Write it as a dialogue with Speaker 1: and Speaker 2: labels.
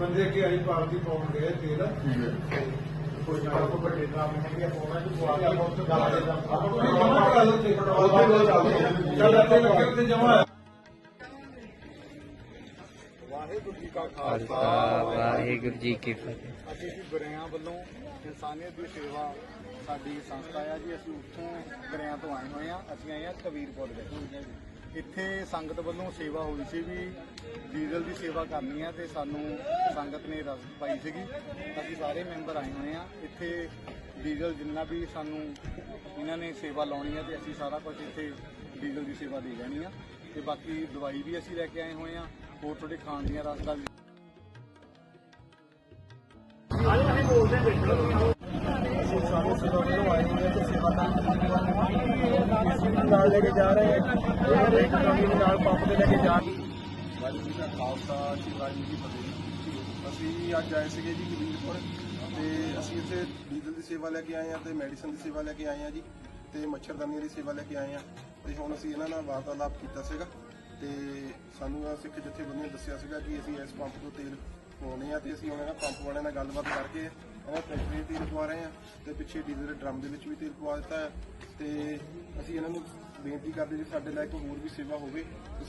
Speaker 1: ਬੰਦੇ ਅੱਗੇ ਆਈ ਪਾਰਟੀ ਪਾਉਣ ਗਏ ਤੇਲ। ਤੇ ਕੋਈ ਨਾ ਕੋ ਵੱਡੇ ਨਾਮ ਹੈਗੇ ਆ ਪਾਉਣਾ ਤੇ ਪਵਾ ਕੇ ਆਪਾਂ ਉੱਥੇ ਲਾ ਦੇ ਤੇ ਚੱਲਦੇ ਚੱਲ ਇੱਥੇ ਲੱਗੇ ਉੱਥੇ ਜਮਾ। ਵਾਹਿਗੁਰੂ ਜੀ ਕਾ
Speaker 2: ਖਾਲਸਾ ਵਾਹਿਗੁਰੂ ਜੀ ਕੀ ਫਤਿਹ।
Speaker 3: ਅਸੀਂ ਜੀ ਗਰਿਆਂ ਵੱਲੋਂ ਇਨਸਾਨੀਅਤ ਦੀ ਸੇਵਾ ਸਾਡੀ ਸੰਸਥਾ ਆ ਜੀ। ਅਸੀਂ ਉੱਥੋਂ ਗਰਿਆਂ ਤੋਂ ਆਏ ਹੋਏ ਆ। ਅਸੀਂ ਆਏ ਆ ਕਬੀਰਪੁਰ ਦੇ। ਇੱਥੇ ਸੰਗਤ ਵੱਲੋਂ ਸੇਵਾ ਹੋਈ ਸੀ ਵੀ ਡੀਜ਼ਲ ਦੀ ਸੇਵਾ ਕਰਨੀ ਆ ਤੇ ਸਾਨੂੰ ਸੰਗਤ ਨੇ ਰਸ ਪਾਈ ਸੀਗੀ। ਅਸੀਂ ਸਾਰੇ ਮੈਂਬਰ ਆਏ ਹੋਏ ਆ। ਇੱਥੇ ਡੀਜ਼ਲ ਜਿੰਨਾ ਵੀ ਸਾਨੂੰ ਇਹਨਾਂ ਨੇ ਸੇਵਾ ਲਾਉਣੀ ਆ ਤੇ ਅਸੀਂ ਸਾਰਾ ਕੁਝ ਇੱਥੇ ਡੀਜ਼ਲ ਦੀ ਸੇਵਾ ਦੇ ਜਾਣੀ ਆ। ਤੇ ਬਾਕੀ ਦਵਾਈ ਵੀ ਅਸੀਂ ਲੈ ਕੇ ਆਏ ਹੋਏ ਆ। ਹੋਰ ਤੁਹਾਡੇ ਖਾਣ ਦੀਆਂ ਰਸਤਾ ਵੀ ਸਾਰੇ ਸੇਵਾ ਵੱਲੋਂ ਆਏ ਹੋਏ ਹਾਂ ਤੇ ਸੇਵਾਦਾਰ ਨਾਲ ਲੈ ਕੇ ਜਾ ਰਹੇ ਹਾਂ ਇਹਨਾਂ ਇੱਕ ਕਮੀ ਨਾਲ ਪੰਪ ਤੇ ਲੈ ਕੇ ਜਾ
Speaker 4: ਵਾਹਿਗੁਰੂ ਜੀ ਦਾ ਖਾਲਸਾ ਸ੍ਰੀ ਜੀ ਕੀ ਫਤਿਹ ਅਸੀਂ ਅੱਜ ਆਏ ਸੀਗੇ ਜੀ ਕਬੀਰਪੁਰ ਤੇ ਅਸੀਂ ਇੱਥੇ ਡੀਜ਼ਲ ਦੀ ਸੇਵਾ ਲੈ ਕੇ ਆਏ ਆ ਤੇ ਮੈਡੀਸਨ ਦੀ ਸੇਵਾ ਲੈ ਕੇ ਆਏ ਆ ਜੀ ਤੇ ਮੱਛਰਦਾਨੀਆਂ ਦੀ ਸੇਵਾ ਲੈ ਕੇ ਆਏ ਆ ਤੇ ਹੁਣ ਅਸੀਂ ਇਹਨਾਂ ਨਾਲ ਵਾਰਤਾਲਾਪ ਕੀਤਾ ਸੀਗਾ ਤੇ ਸਾਨੂੰ ਸਿੱਖ ਜਥੇਬੰਦੀਆਂ ਨੇ ਦੱਸਿਆ ਸੀਗਾ ਕਿ ਅਸੀਂ ਇਸ ਪੰਪ ਤੋਂ ਤੇਲ ਪਵਾਉਣੇ ਆ ਤੇ ਅਸੀਂ ਉਹਨਾਂ ਇਹਨਾਂ ਪੰਪ ਵਾਲਿਆਂ ਨਾਲ ਗੱਲਬਾਤ ਕਰਕੇ ਇਹਨਾਂ ਫੈਕਟਰੀ ਤੇਲ ਪਵਾ ਰਹੇ ਆ ਤੇ ਪਿੱਛੇ ਡੀਜ਼ਲ ਦੇ ਡਰਮ ਦੇ ਵਿੱਚ ਵੀ ਤੇਲ ਪਵਾ ਦਿੱਤਾ ਹੈ ਤੇ ਅਸੀਂ ਇਹਨਾਂ ਨੂੰ ਬੇਨਤੀ ਕਰਦੇ ਜੇ ਸਾਡੇ ਲਾਇਕ ਹੋਰ ਵੀ ਸੇਵਾ ਹੋਵੇ ਤਾਂ